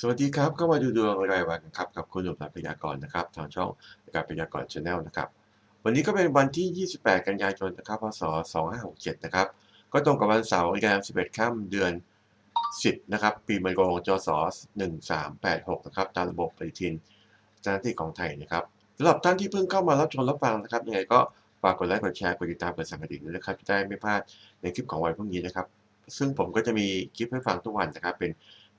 สวัสดีครับก็มาดูดวงรายวันครับกับคุณหนุ่มนักพยากรณ์นะครับทางช่องการพยากรณ์ชาแนลนะครับวันนี้ก็เป็นวันที่ 28 กันยายนนะครับพศ 2567 นะครับก็ตรงกับวันเสาร์แรม11 ค่ำเดือน 10 นะครับ ปีมะโรงจศ 1386 นะครับตามระบบปฏิทินเจ้าหน้าที่ของไทยนะครับสำหรับท่านที่เพิ่งเข้ามารับชมรับฟังนะครับยังไงก็ฝากกดไลค์กดแชร์กดติดตามกดสั่นกระดิ่งด้วยนะครับจะได้ไม่พลาดในคลิปของวันพรุ่งนี้นะครับซึ่งผมก็จะมีคลิปให้ฟังทุกวันนะครับเป็น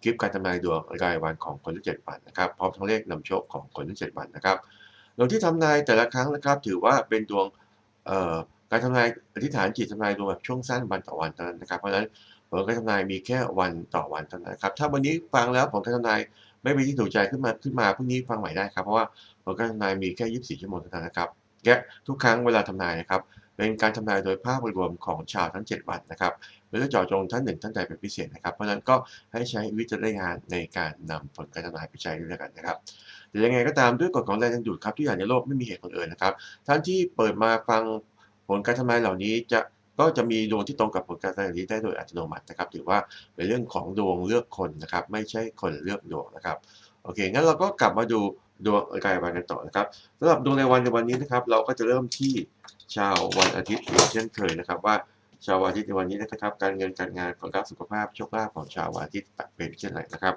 คลิปการทำนายดวงรายวันของคนที่7วันนะครับพร้อมทั้งเลขนำโชคของคนที่7วันนะครับดวงที่ทำนายแต่ละครั้งนะครับ ถือว่าเป็นดวงการทำนายอธิษฐานจิตทำนายดวงแบบช่วงสั้นวันต่อวันเท่านั้นนะครับเพราะฉะนั้นผลการทำนายมีแค่วันต่อวันเท่านั้นครับถ้าวันนี้ฟังแล้วผลการทำนายไม่เป็นที่ถูกใจขึ้นมาขึ้นมาพรุ่งนี้ฟังใหม่ได้ครับเพราะว่าผลการทำนายมีแค่ 24 ชั่วโมงเท่านั้นนะครับและทุกครั้งเวลาทำนายนะครับเป็นการทำนายโดยภาพรวมของชาวทั้ง 7 วันนะครับ ไม่ได้เจาะจงท่านหนึ่งท่านใดเป็นพิเศษนะครับ เพราะฉะนั้นก็ให้ใช้วิจารณญาณในการนำผลการทำนายไปใช้ด้วยกันนะครับแต่ยังไงก็ตามด้วยกฎของแรงดึงดูดครับที่อย่างในโลกไม่มีเหตุผลอื่นนะครับท่านที่เปิดมาฟังผลการทำนายเหล่านี้จะก็จะมีดวงที่ตรงกับผลการทำนายนี้ได้โดยอัตโนมัตินะครับถือว่าเป็นเรื่องของดวงเลือกคนนะครับ ไม่ใช่คนเลือกดวงนะครับโอเคงั้นเราก็กลับมาดูดวงรายวันกันต่อนะครับสำหรับดวงในวันในวันนี้นะครับ เราก็จะเริ่มที่ชาววันอาทิตย์เช่นเคยนะครับว่า ชาววันอาทิตย์ในวันนี้นะครับ การเงินการงานความรักสุขภาพโชคลาภของชาววันอาทิตย์เป็นเช่นไรนะครับ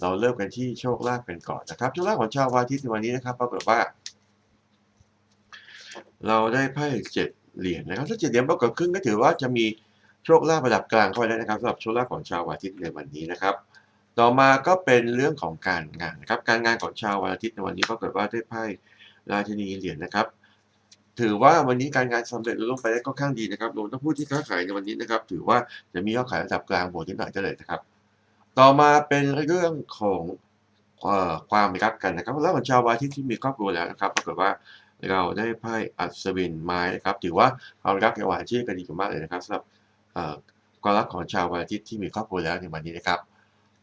เราเริ่มกันที่โชคลาภกันก่อนนะครับโชคลาภของชาววันอาทิตย์ในวันนี้นะครับปรากฏว่า เราได้ไพ่เจ็ดเหรียญนะครับถ้าเจ็ดเหรียญปรากฏขึ้นก็ถือว่าจะมีโชคลาภระดับกลางเข้าไปแล้วนะครับสำหรับโชคลาภของชาววันอาทิตย์ในวันนี้นะครับ ต่อมาก็เป็นเรื่องของการงานนะครับ การงานของชาววันอาทิตย์ในวันนี้ปรากฏว่าได้ไพ่ราชินีเหรียญนะครับ ถือว่าวันนี้การงานสำเร็จลุล่วงไปได้ค่อนข้างดีนะครับรวมทั้งผู้ที่ค้าขายในวันนี้นะครับ ถือว่าจะมียอดขายระดับกลางบวกนิดหน่อยเท่านั้นะครับ ต่อมาเป็นเรื่องของความรักกันนะครับแล้วของชาววาทิตที่มีครอบครัวแล้วนะครับปรากฏว่าเราได้ไพ่อัศวินไม้นะครับ ถือว่าความรักในวันอาทิตย์ก็ดีมากเลยนะครับสำหรับความรักของชาววันอาทิตย์ที่มีครอบครัวแล้วในวันนี้นะครับ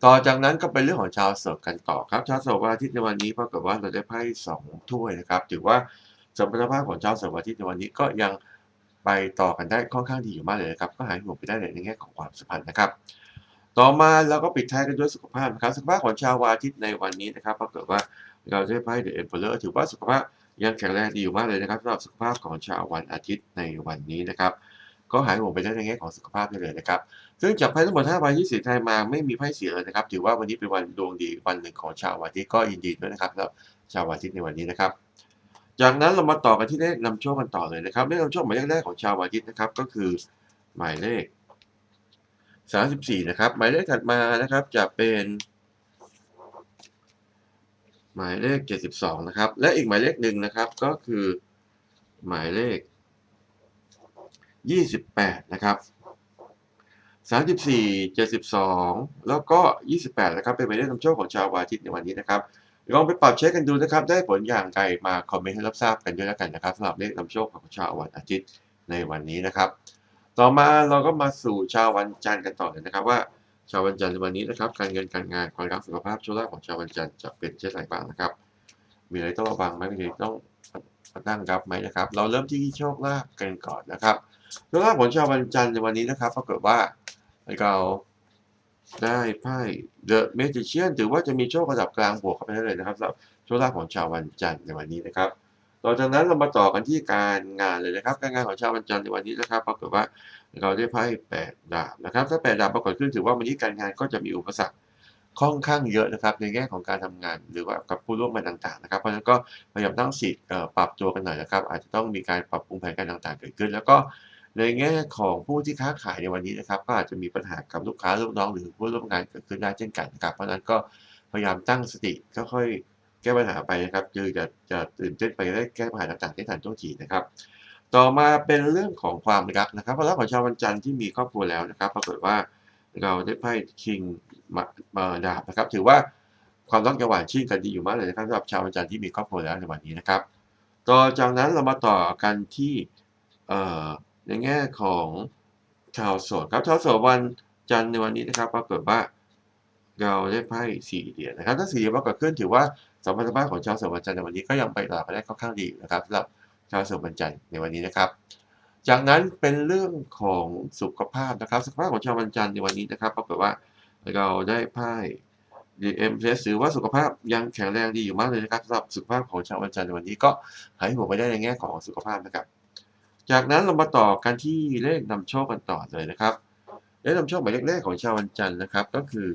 ต่อจากนั้นก็เป็นเรื่องของชาวโสดกันต่อครับ ชาวโสดวันอาทิตย์ในวันนี้ปรากฏว่าเราได้ไพ่สองถ้วยนะครับ ถือว่า สมรรถภาพของชาวโสดวันอาทิตย์ในวันนี้ก็ยังไปต่อกันได้ค่อนข้างดีอยู่มากเลยนะครับ ก็หายห่วงไปได้เลยในแง่ของความสัมพันธ์นะครับ ต่อมาเราก็ปิดท้ายกันด้วยสุขภาพนะครับ สุขภาพของชาววันอาทิตย์ในวันนี้นะครับปรากฏว่าเราได้ไพ่เดอะเอ็มเพลอร์ถือว่าสุขภาพยังแข็งแรงดีอยู่มากเลยนะครับสำหรับสุขภาพของชาววันอาทิตย์ในวันนี้นะครับ ก็หายห่วงไปได้ในแง่ของสุขภาพได้เลยนะครับ ซึ่งจากไพ่ทั้งหมด5ใบที่เสียไทยมาไม่มีไพ่เสียเลยนะครับ ถือว่าวันนี้เป็นวันดวงดีวันหนึ่งของชาววันอาทิตย์ก็ยินดีด้วยนะครับสำหรับชาววันอาทิตย์ในวันนี้นะครับ จากนั้นเรามาต่อกันที่เลขนำโชคกันต่อเลยนะครับเลขนำโชคหมายเลขแรกของชาววาทิตนะครับ ก็คือหมายเลข 34 นะครับ หมายเลขถัดมานะครับจะเป็น หมายเลข 72 นะครับ และอีกหมายเลขหนึ่งนะครับก็คือหมายเลข 28 นะครับ34 72 แล้วก็ 28 นะครับ เป็นหมายเลขนำโชคของชาววาทิตในวันนี้นะครับ ลองไปปรับเช็คกันดูนะครับ ได้ผลอย่างไรมาคอมเมนต์ให้รับทราบกันด้วยแล้วกันนะครับสำหรับเลขนำโชคของชาววันอาทิตย์ในวันนี้นะครับ ต่อมาเราก็มาสู่ชาววันจันทร์กันต่อเลยนะครับ ว่าชาววันจันทร์ในวันนี้นะครับ การเงินการงานความรักสุขภาพโชคลาภของชาววันจันทร์จะเป็นเช่นไรบ้างนะครับ มีอะไรต้องระวังไหมมีอะไรต้องตั้งรับไหมนะครับ เราเริ่มที่โชคลาภกันก่อนนะครับโชคลาภของชาววันจันทร์ในวันนี้นะครับปรากฏว่าเรา ได้ไพ่ The Magician ถือว่าจะมีโชคระดับกลางบวกเข้าไปได้เลยนะครับสำหรับโชคลาภของชาววันจันทร์ในวันนี้นะครับต่อจากนั้นเรามาต่อกันที่การงานเลยนะครับ การงานของชาววันจันทร์ในวันนี้นะครับปรากฏว่าเราได้ไพ่แปดดาบนะครับ ถ้าแปดดาบปรากฏขึ้นถือว่าวันนี้การงานก็จะมีอุปสรรคค่อนข้างเยอะนะครับ ในแง่ของการทำงาน หรือว่ากับผู้ร่วมงานต่างๆนะครับ เพราะฉะนั้นก็พยายามตั้งสิทธิ์ปรับตัวกันหน่อยนะครับ อาจจะต้องมีการปรับปรุงแผนการต่างๆ เกิดขึ้น แล้วก็ ในแง่ของผู้ที่ค้าขายในวันนี้นะครับ ก็อาจจะมีปัญหากับลูกค้าลูกน้องหรือผู้ร่วมงานเกิดขึ้นได้เช่นกันนะครับเพราะฉะนั้นก็พยายามตั้งสติค่อยๆแก้ปัญหาไปนะครับคือจะจะตื่นเต้นไปได้แก้ปัญหาต่างๆได้ทันท่วงทีนะครับ ต่อมาเป็นเรื่องของความรักนะครับความรักของชาววันจันทร์ที่มีครอบครัวแล้วนะครับ ปรากฏว่าเราได้ไพ่คิงมาดาบนะครับ ถือว่าความรักจะหวานชื่นกันดีอยู่มากเลยนะครับสำหรับชาววันจันทร์ที่มีครอบครัวแล้วในวันนี้นะครับ ต่อจากนั้นเรามาต่อกันที่เอ่อ ในแง่ของชาวโสดครับชาวโสดวันจันทร์ในวันนี้นะครับปรากฏว่าเราได้ไพ่สี่เหรียญนะครับถ้าสี่เหรียญปรากฏขึ้นถือว่าสัมพันธภาพของชาวโสดวันจันทร์ในวันนี้ก็ยังไปต่อกันได้ค่อนข้างดีนะครับสำหรับชาวโสดวันจันทร์ในวันนี้นะครับ จากนั้นเป็นเรื่องของสุขภาพนะครับสุขภาพของชาววันจันทร์ในวันนี้นะครับปรากฏว่าเราได้ไพ่ DMS ถือว่าสุขภาพยังแข็งแรงดีอยู่มากเลยนะครับสำหรับสุขภาพของชาววันจันทร์ในวันนี้ก็หายห่วงไปได้ในแง่ของสุขภาพนะครับ จากนั้นเรามาต่อกันที่เลขนำโชคกันต่อเลยนะครับ เลขนำโชคหมายเลขแรกของชาววันจันทร์นะครับ ก็คือ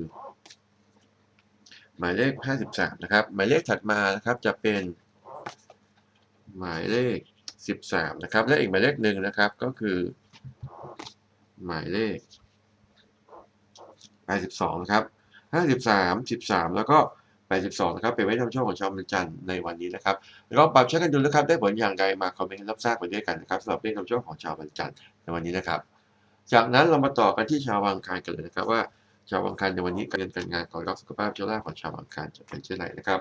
หมายเลข 53 นะครับ หมายเลขถัดมานะครับจะเป็น หมายเลข 13 นะครับ และอีกหมายเลขหนึ่งนะครับก็คือ หมายเลข82นะครับ 53 13 แล้วก็ 82นะครับเป็นไว้ทำโชคของชาววันจันทร์ในวันนี้นะครับแลองปรับใช้กันดูนะครับได้ผลอย่างไรมาคอมเมนต์รับทราบไปด้วยกันนะครับสำหรับเลขนำโชคของชาววันจันทร์ในวันนี้นะครับ จากนั้นเรามาต่อกันที่ชาววังคารกันเลยนะครับว่าชาววังคารในวันนี้การเงินการงานของรักสุขภาพโชคลาของชาววังคารจะเป็นเช่นไรนะครับ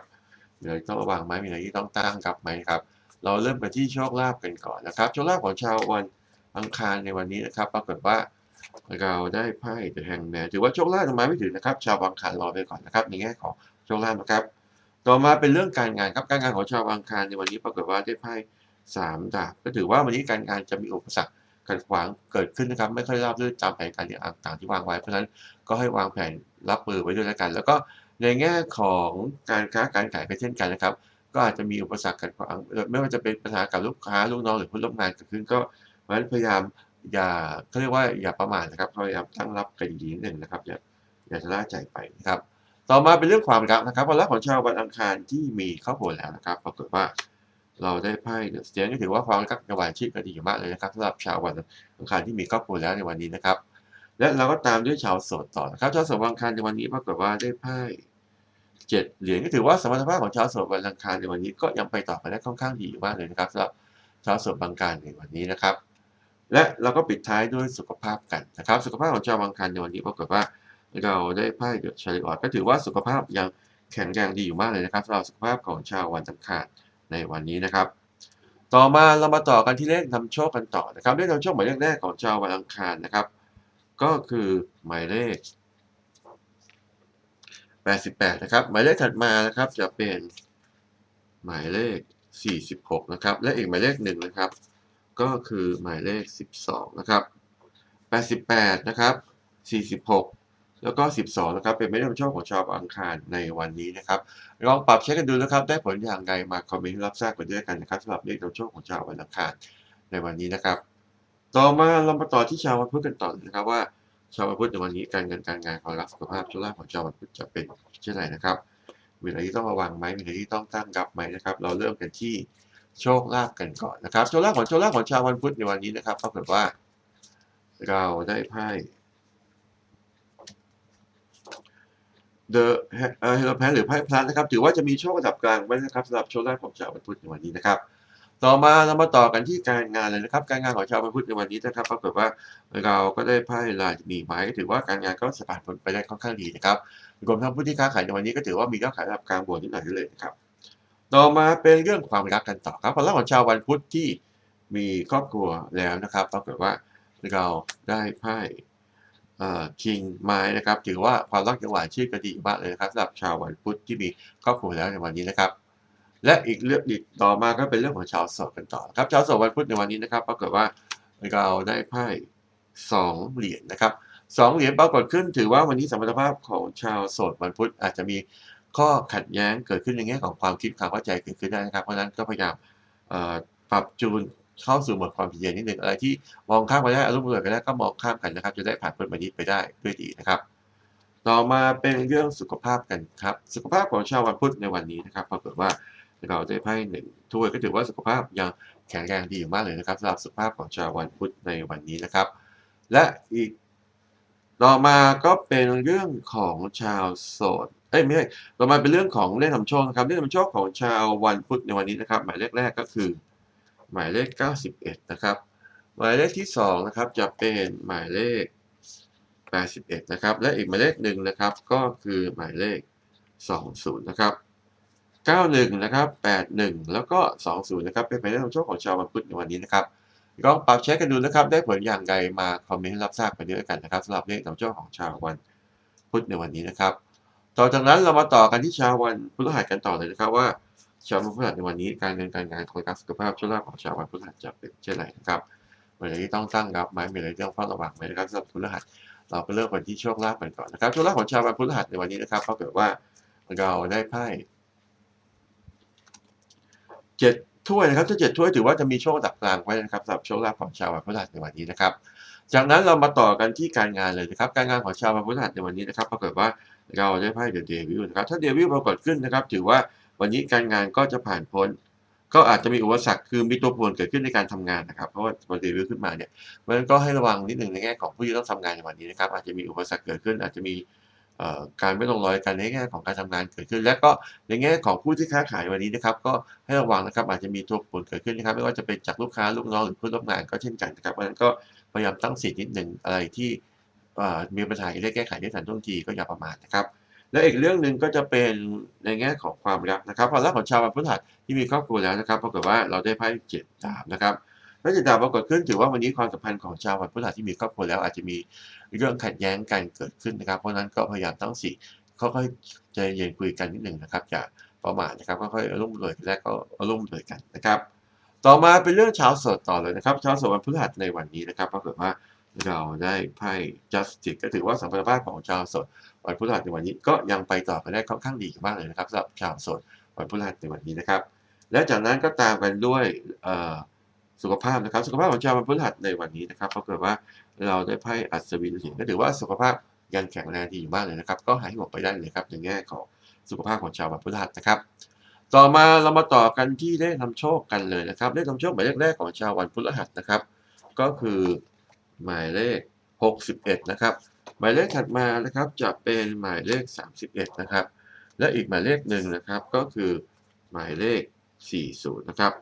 มีอะไรต้องระวังไหมมีอะไรที่ต้องตั้งกับไหมครับ เราเริ่มกันที่โชคลาภกันก่อนนะครับโชคลาภของชาววันอังคารในวันนี้นะครับปรากฏว่าเราได้ไพ่เดอะแฮงแมนถือว่าโชคลาภยังมาไม่ถึงนะครับ ชาววังคารรอไปก่อนนะครับในแง่ของ โชคลาภนะครับต่อมาเป็นเรื่องการงานครับการงานของชาวอังคารในวันนี้ปรากฏว่าได้ไพ่สามดาบก็ถือว่าวันนี้การงานจะมีอุปสรรคขัดขวางเกิดขึ้นนะครับ ไม่ค่อยราบรื่นตามแผนการต่างๆที่วางไว้เพราะฉะนั้นก็ให้วางแผนรับมือไว้ด้วยแล้วกัน แล้วก็ในแง่ของการค้าการขายก็เช่นกันนะครับ ก็อาจจะมีอุปสรรคขัดขวางไม่ว่าจะเป็นปัญหากับลูกค้าลูกน้องหรือผู้ร่วมงานเกิดขึ้นก็เพราะฉะนั้นพยายามอย่าเขาเรียกว่าอย่าประมาทนะครับพยายามตั้งรับกันดีนิดหนึ่งนะครับอย่าอย่าชะล่าใจไปนะครับ ต่อมาเป็นเรื่องความรักนะครับความรักของชาววันอังคารที่มีครอบครัวแล้วนะครับปรากฏว่าเราได้ไพ่เดอะสเตียนก็ถือว่าความรักกับหวานชีพกันดีอยู่มากเลยนะครับสำหรับชาววันอังคารที่มีครอบครัวแล้วในวันนี้นะครับ และเราก็ตามด้วยชาวโสดต่อนะครับชาวโสดวันอังคารในวันนี้ปรากฏว่าได้ไพ่เจ็ดเหรียญก็ถือว่าสมรรถภาพของชาวโสดวันอังคารในวันนี้ก็ยังไปต่อไปได้ค่อนข้างดีมากเลยนะครับสำหรับชาวโสดวังคารในวันนี้นะครับ และเราก็ปิดท้ายด้วยสุขภาพกันนะครับ สุขภาพของชาววังคารในวันนี้ปรากฏว่า เราได้ไพ่เดือะชาริออตก็ถือว่าสุขภาพยังแข็งแรงดีอยู่มากเลยนะครับสำหรับสุขภาพของชาววันอังคารในวันนี้นะครับ ต่อมาเรามาต่อกันที่เลขนำโชคกันต่อนะครับเลขนำโชคหมายเลขแรกของชาววันอังคารนะครับ ก็คือหมายเลข 88 นะครับ หมายเลขถัดมานะครับจะเป็นหมายเลข 46 นะครับ และอีกหมายเลขหนึ่งนะครับ ก็คือหมายเลข 12 นะครับ 88 นะครับ 46 แล้วก็ 12 นะครับ เป็นไม่ได้เป็นโชคของชาวอังคารในวันนี้นะครับ ลองปรับเช็คกันดูนะครับ ได้ผลอย่างไรมาคอมเมนต์รับทราบกันด้วยกันนะครับสำหรับเลขนำโชคของชาววันอังคารในวันนี้นะครับ ต่อมาเรามาต่อที่ชาววันพุธกันต่อนะครับว่าชาววันพุธในวันนี้การเงินการงานความรักสุขภาพโชคลาภของชาววันพุธจะเป็นเช่นไรนะครับ มีอะไรที่ต้องระวังไหมมีอะไรที่ต้องตั้งรับไหมนะครับ เราเริ่มกันที่โชคลาภกันก่อนนะครับ โชคลาภของโชคลาภของชาววันพุธในวันนี้นะครับปรากฏว่า เราได้ไพ่ The เอ่อ Hero Pan หรือไพ่พลัสนะครับ ถือว่าจะมีโชคระดับกลางไว้นะครับสำหรับโชคลาภของชาววันพุธในวันนี้นะครับ ต่อมาเรามาต่อกันที่การงานเลยนะครับ การงานของชาววันพุธในวันนี้นะครับปรากฏว่าเราก็ได้ไพ่ลายมีไม้ก็ถือว่าการงานก็สะพัดผลไปได้ค่อนข้างดีนะครับรวมทั้งผู้ที่ค้าขายในวันนี้ก็ถือว่ามียอดขายระดับกลางบวกนิดหน่อยเลยนะครับต่อมาเป็นเรื่องความรักกันต่อครับความรักของชาววันพุธที่มีครอบครัวแล้วนะครับปรากฏว่าเราได้ไพ่ คิงไม้นะครับ ถือว่าความรักยังหวานชื่นกระดีมากเลยนะครับสำหรับชาววันพุธที่มีครอบครัวแล้วในวันนี้นะครับ และอีกเรื่องอีกต่อมาก็เป็นเรื่องของชาวโสดกันต่อครับชาวโสดวันพุธในวันนี้นะครับปรากฏว่าเราได้ไพ่สองเหรียญนะครับสองเหรียญปรากฏขึ้น ถือว่าวันนี้สมรรถภาพของชาวโสดวันพุธอาจจะมีข้อขัดแย้งเกิดขึ้นในแง่ของความคิดความเข้าใจเกิดขึ้นได้นะครับ เพราะฉะนั้นก็พยายามปรับจูน เข้าสู่โหมดความเพีย็นนิดหนึ่งอะไรที่มองข้ามไปได้อารมณ์เบื่อไปได้ก็มองข้ามกันนะครับ จะได้ผ่านพ้นวันนี้ไปได้ด้วยดีนะครับ ต่อมาเป็นเรื่องสุขภาพกันครับ สุขภาพของชาววันพุธในวันนี้นะครับปรากฏว่าเราได้ไพ่หนึ่งถ้วยก็ถือว่าสุขภาพยังแข็งแรงดีอยู่มากเลยนะครับสำหรับสุขภาพของชาววันพุธในวันนี้นะครับ และอีกต่อมาก็เป็นเรื่องของชาวโสดเอ้ยไม่ใช่ต่อมาเป็นเรื่องของเลขนำโชคนะครับเลขนำโชคของชาววันพุธในวันนี้นะครับ หมายเลขแรกก็คือ หมายเลข 91 นะครับ หมายเลขที่ 2 นะครับ จะเป็นหมายเลข 81 นะครับ และอีกหมายเลขหนึ่งนะครับ ก็คือหมายเลข 20 นะครับ 91 นะครับ 81 แล้วก็ 20 นะครับ เป็นหมายเลขนำโชคของชาววันพุธในวันนี้นะครับลองปรับเช็คกันดูนะครับ ได้ผลอย่างไรมาคอมเมนต์รับทราบกันด้วยกันนะครับสำหรับเลขนำโชคของชาววันพุธในวันนี้นะครับ ต่อจากนั้นเรามาต่อกันที่ชาววันพฤหัสกันต่อเลยนะครับว่า ชาววันพฤหัสในวันนี้การเงินการงานคนรักสุขภาพโชคลาภของชาววันพฤหัสจะเป็นเช่นไรนะครับมีอะไรที่ต้องตั้งรับไหมมีอะไรที่ต้องเฝ้าระวังไหมนะครับสำหรับพฤหัสเราก็เริ่มกันที่โชคลาภกันก่อนนะครับโชคลาภของชาววันพฤหัสในวันนี้นะครับก็เกิดว่าเราได้ไพ่เจ็ดถ้วยนะครับถ้าเจ็ดถ้วยถือว่าจะมีโชคดับกลางไว้นะครับสำหรับโชคลาภของชาววันพฤหัสในวันนี้นะครับจากนั้นเรามาต่อกันที่การงานเลยนะครับ การงานของชาววันพฤหัสในวันนี้นะครับปรากฏว่าเราได้ไพ่เดอะเดวิลนะครับถ้าเดวิลปรากฏขึ้นนะครับ ถือว่า วันนี้การงานก็จะผ่านพ้น ก็อาจจะมีอุปสรรคคือมีตัวป่วนเกิดขึ้นในการทำงานนะครับ เพราะว่าพอเดวิลขึ้นมาเนี่ยเพราะฉะนั้นก็ให้ระวังนิดหนึ่งในแง่ของผู้ที่ต้องทำงานในวันนี้นะครับ อาจจะมีอุปสรรคเกิดขึ้น อาจจะมีการไม่ลงรอยกันในแง่ของการทำงานเกิดขึ้น และก็ในแง่ของผู้ที่ค้าขายวันนี้นะครับ ก็ให้ระวังนะครับอาจจะมีตัวป่วนเกิดขึ้นนะครับ ไม่ว่าจะเป็นจากลูกค้าลูกน้องหรือผู้ร่วมงานก็เช่นกันนะครับเพราะฉะนั้นก็พยายามตั้งสิทธิ์นิดหนึ่งอะไรที่มีปัญหาจะได้แก้ไขได้ทันท่วงทีก็อย่าประมาทนะครับ และอีกเรื่องหนึ่งก็จะเป็นในแง่ของความรักนะครับความรักของชาววันพฤหัสที่มีครอบครัวแล้วนะครับปรากฏว่าเราได้ไพ่เจ็ดดาบนะครับและเจ็ดดาบปรากฏขึ้นถือว่าวันนี้ความสัมพันธ์ของชาววันพฤหัสที่มีครอบครัวแล้วอาจจะมีเรื่องขัดแย้งกันเกิดขึ้นนะครับ เพราะนั้นก็พยายามตั้งสติค่อยๆใจเย็นคุยกันนิดหนึ่งนะครับอย่าประมาทนะครับค่อยๆอารมณ์รวยแรกก็อารมณ์รวยกันนะครับ ต่อมาเป็นเรื่องชาวโสดต่อเลยนะครับชาวโสดวันพฤหัสในวันนี้นะครับปรากฏว่าเราได้ไพ่ justice ก็ถือว่าสัมพันธภาพของชาวโสด วันพฤหัสในวันนี้ก็ยังไปต่อกันได้ค่อนข้างดีมากเลยนะครับสำหรับชาวสดวันพฤหัสในวันนี้นะครับ และจากนั้นก็ตามกันด้วยสุขภาพนะครับ สุขภาพของชาววันพฤหัสในวันนี้นะครับปราเกฏว่าเราได้ไพ่อัศวินหินก็ถือว่าสุขภาพยังแข็งแรงดีอยู่มากเลยนะครับ ก็หายห่วงไปได้เลยครับในแง่ของสุขภาพของชาววันพฤหัสนะครับ ต่อมาเรามาต่อกันที่เลขนำโชคกันเลยนะครับเลขนำโชคหมายเลขแรกของชาววันพฤหัสนะครับ ก็คือหมายเลข 61 นะครับ หมายเลขถัดมานะครับจะเป็นหมายเลข 31 นะครับ และอีกหมายเลขหนึ่งนะครับก็คือหมายเลข 40 นะครับ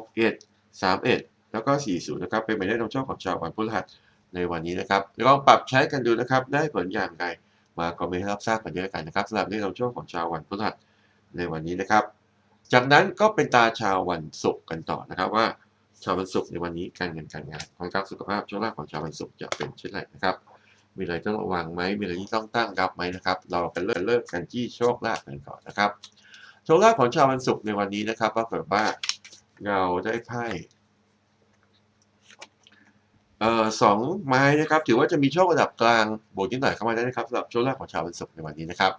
61 31 แล้วก็ 40 นะครับ เป็นหมายเลขนำโชคของชาววันพฤหัสในวันนี้นะครับลองปรับใช้กันดูนะครับ ได้ผลอย่างไรมาคอมเมนต์ให้รับทราบกันเยอะกันนะครับสำหรับเลขนำโชคของชาววันพฤหัสในวันนี้นะครับ จากนั้นก็เป็นตาชาววันศุกร์กันต่อนะครับว่าชาววันศุกร์ในวันนี้การเงินการงานควารสุขภาพโชคลาภของชาววันศุกร์จะเป็นเช่นไรนะครับ มีอะไรต้องระวังไหมมีอะไรที่ต้องตั้งรับไหมนะครับ เรากันเริ่มเริ่มกันที่โชคลาภกันก่อนนะครับ โชคลาภของชาววันศุกร์ในวันนี้นะครับปรากฏว่าเราได้ไพ่เอ่อสองไม้นะครับ ถือว่าจะมีโชคระดับกลางบวกนิดหน่อยเข้ามาได้นะครับสำหรับโชคลาภของชาววันศุกร์ในวันนี้นะครับ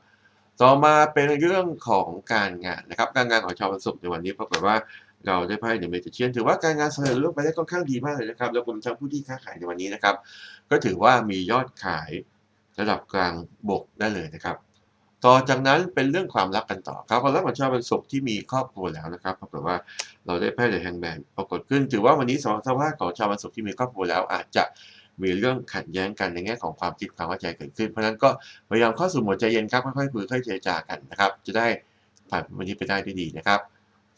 ต่อมาเป็นเรื่องของการงานนะครับ การงานของชาววันศุกร์ในวันนี้ปรากฏว่า เราได้ไพ่เดอะเมจิเชียนถือว่าการงานสำเร็จรุ่งไปได้ค่อนข้างดีมากเลยนะครับ แล้วรวมทั้งผู้ที่ค้าขายในวันนี้นะครับ ก็ถือว่ามียอดขายระดับกลางบกได้เลยนะครับ ต่อจากนั้นเป็นเรื่องความรักกันต่อครับความรักของชาววันศุกที่มีครอบครัวแล้วนะครับปรากฏว่าเราได้ไพ่เดอะแฮงแมนปรากฏขึ้น ถือว่าวันนี้สภาพของชาววันศุกที่มีครอบครัวแล้ว อาจจะมีเรื่องขัดแย้งกันในแง่ของความคิดความเข้าใจเกิดขึ้น เพราะฉะนั้นก็พยายามเข้าสู่โหมดใจเย็นครับค่อยๆคุยค่อยๆเจรจากันนะครับ จะได้ผ่านวันนี้ไปได้ด้วยดีนะครับ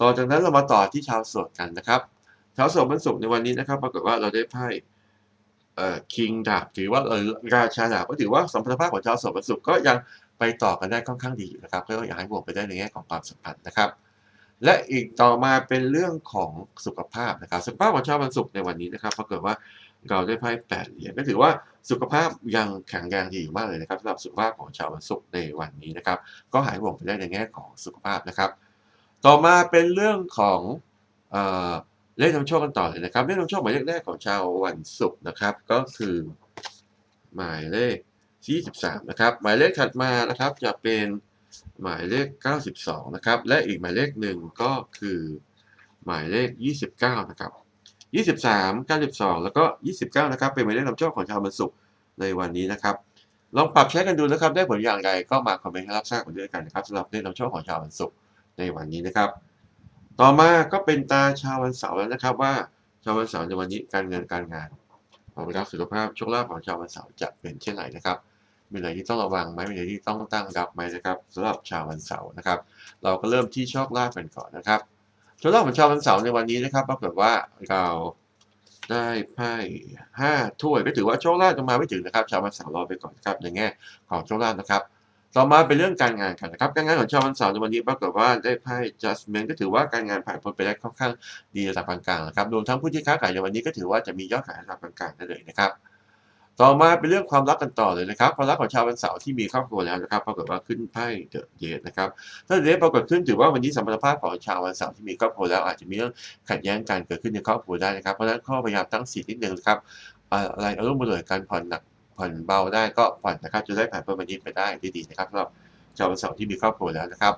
ต่อจากนั้นเรามาต่อที่ชาวโสดกันนะครับชาวโสดวันศุกในวันนี้นะครับ ปรากฏว่าเราได้ไพ่เอ่อคิงดาบถือว่าเออราชาดาบก็ถือว่าสัมพันธภาพของชาวโสดวันศุกก็ยังไปต่อกันได้ค่อนข้างดีอยู่นะครับก็อยากให้บวกไปได้ในแง่ของความสัมพันธ์นะครับ และอีกต่อมาเป็นเรื่องของสุขภาพนะครับสุขภาพของชาววันศุกร์ในวันนี้นะครับปรากฏว่าเราได้ไพ่แปดเหรียญก็ถือว่าสุขภาพยังแข็งแรงดีอยู่มากเลยนะครับสำหรับสุขภาพของชาววันศุกร์ในวันนี้นะครับ ก็หายห่วงไปได้ในแง่ของสุขภาพนะครับ ต่อมาเป็นเรื่องของเอเลขนำโชคกันต่อเลยนะครับ เลขนำโชคหมายเลขแรกของชาววันศุกร์นะครับ ก็คือหมายเลข 23 นะครับ หมายเลขถัดมานะครับจะเป็นหมายเลข 92 นะครับ และอีกหมายเลขหนึ่งก็คือหมายเลข 29 นะครับ 23 92 แล้วก็ 29 นะครับ เป็นหมายเลขนำโชคของชาววันศุกร์ในวันนี้นะครับ ลองปรับใช้กันดูนะครับ ได้ผลอย่างไรก็มาคอมเมนต์ให้รับทราบกันด้วยกันนะครับสำหรับเลขนำโชคของชาววันศุกร์ ในวันนี้นะครับ ต่อมาก็เป็นตาชาววันเสาร์แล้วนะครับ ว่าชาววันเสาร์ในวันนี้การเงินการงานความรักสุขภาพโชคลาภของชาววันเสาร์จะเป็นเช่นไรนะครับมีอะไรที่ต้องระวังไหมมีอะไรที่ต้องตั้งรับไหมนะครับสำหรับชาววันเสาร์นะครับ เราก็เริ่มที่โชคลาภกันก่อนนะครับโชคลาภของชาววันเสาร์ในวันนี้นะครับปรากฏว่าเราได้ไพ่ห้าถ้วยก็ถือว่าโชคลาภจะมาไม่ถึงนะครับ ชาววันเสาร์รอไปก่อนครับในแง่ของโชคลาภนะครับ ต่อมาเป็นเรื่องการงานกันนะครับ การงานของชาววันเสาร์ในวันนี้ปรากฏว่าได้ไพ่ judgment ก็ถือว่าการงานผ่านพ้นไปได้ค่อนข้างดีระดับกลางๆนะครับรวมทั้งผู้ที่ค้าขายในวันนี้ก็ถือว่าจะมียอดขายระดับกลางๆได้เลยนะครับต่อมาเป็นเรื่องความรักกันต่อเลยนะครับความรักของชาววันเสาร์ที่มีครอบครัวแล้วนะครับปรากฏว่าขึ้นไพ่เดอะเดนะครับถ้าเดปรากฏขึ้นถือว่าวันนี้สัมพันธภาพของชาววันเสาร์ที่มีครอบครัวแล้วอาจจะมีเรื่องขัดแย้งกันเกิดขึ้นในครอบครัวได้นะครับเพราะฉะนั้นข้อพยายามตั้งสีนิดนึงนะครับอะไรอารมณ์เบื่อการผ่อนหนัก ผ่อนเบาได้ก็ผ่อนนะครับจะได้ผ่านพ้นวันนี้ไปได้ด้วยดีนะครับสำหรับชาววันเสาร์ที่มีครอบครัวแล้วนะครับ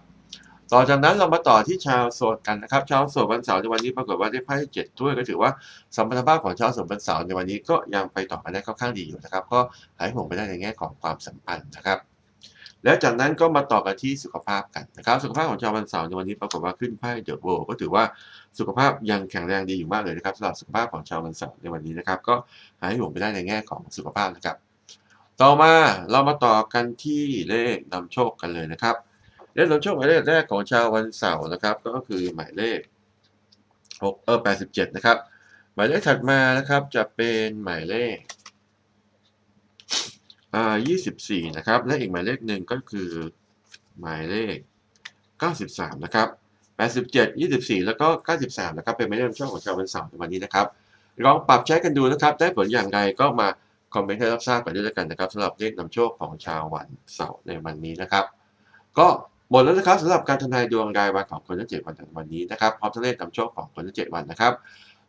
ต่อจากนั้นเรามาต่อที่ชาวโสดกันนะครับชาวโสดวันเสาร์ในวันนี้ปรากฏว่าได้ไพ่เจ็ดถ้วยก็ถือว่าสมรรถภาพของชาวโสดวันเสาร์ในวันนี้ก็ยังไปต่อกันได้ค่อนข้างดีอยู่นะครับ ก็หายห่วงไปได้ในแง่ของความสัมพันธ์นะครับ แล้วจากนั้นก็มาต่อกันที่สุขภาพกันนะครับ สุขภาพของชาววันเสาร์ในวันนี้ปรากฏว่าขึ้นไพ่เดอะโวก็ถือว่าสุขภาพยังแข็งแรงดีอยู่มากเลยนะครับสำหรับสุขภาพของชาววันเสาร์ในวันนี้นะครับ ก็หายห่วงไปได้ในแง่ของสุขภาพนะครับ ต่อมาเรามาต่อกันที่เลขนำโชคกันเลยนะครับเลขนำโชคหมายเลขแรกของชาววันเสาร์นะครับ ก็คือหมายเลขหกเออแปดสิบเจ็ดนะครับ หมายเลขถัดมานะครับจะเป็นหมายเลข อ่ายี่สิบสี่นะครับ และอีกหมายเลขหนึ่งก็คือหมายเลขเก้าสิบสามนะครับแปดสิบเจ็ดยี่สิบสี่แล้วก็เก้าสิบสามนะครับ เป็นหมายเลขนำโชคของชาววันเสาร์ในวันนี้นะครับ ลองปรับใช้กันดูนะครับ ได้ผลอย่างไรก็มาคอมเมนต์ให้รับทราบกันด้วยกันนะครับสำหรับเลขนำโชคของชาววันเสาร์ในวันนี้นะครับ ก็หมดแล้วนะครับสำหรับการทำนายดวงรายวันของคนทั้งเจ็ดวันในวันนี้นะครับพร้อมทั้งเลขนำโชคของคนทั้งเจ็ดวันนะครับ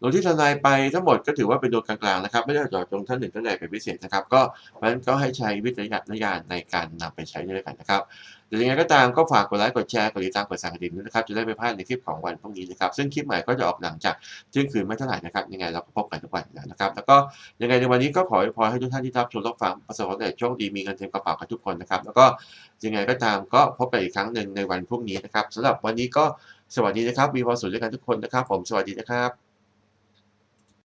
ดวงที่ทำนายไปทั้งหมดก็ถือว่าเป็นดวกลางๆนะครับ ไม่ได้เจาะจงท่านหนึ่งท่านใดเป็นพิเศษนะครับ ก็เพราะฉะนั้นก็ให้ใช้วิจารณญาณในการนำไปใช้ด้วยกันนะครับเดี๋ยวยังไงก็ตามก็ฝากกดไลค์กดแชร์กดติดตามกดสั่งกระดิ่งด้วยนะครับ จะได้ไม่พลาดในคลิปของวันพรุ่งนี้นะครับ ซึ่งคลิปใหม่ก็จะออกหลังจากเที่ยงคืนไม่เท่าไหร่นะครับ ยังไงเราก็พบกันทุกวันแล้วนะครับ แล้วก็ยังไงในวันนี้ก็ขอพรให้ทุกท่านที่รับชมรับฟังประสบความสำเร็จโชคดีมีเงินเต็มกระเป๋ากันทุกคนนะครับ แล้วก็ยังไงก็ตามก็พบกันอีกครั้งหนึ่งในวันพรุ่งนี้นะครับสำหรับวันนี้ก็สวัสดีนะครับมีความสุขด้วยกันทุกคนนะครับ ผมสวัสดีนะครับ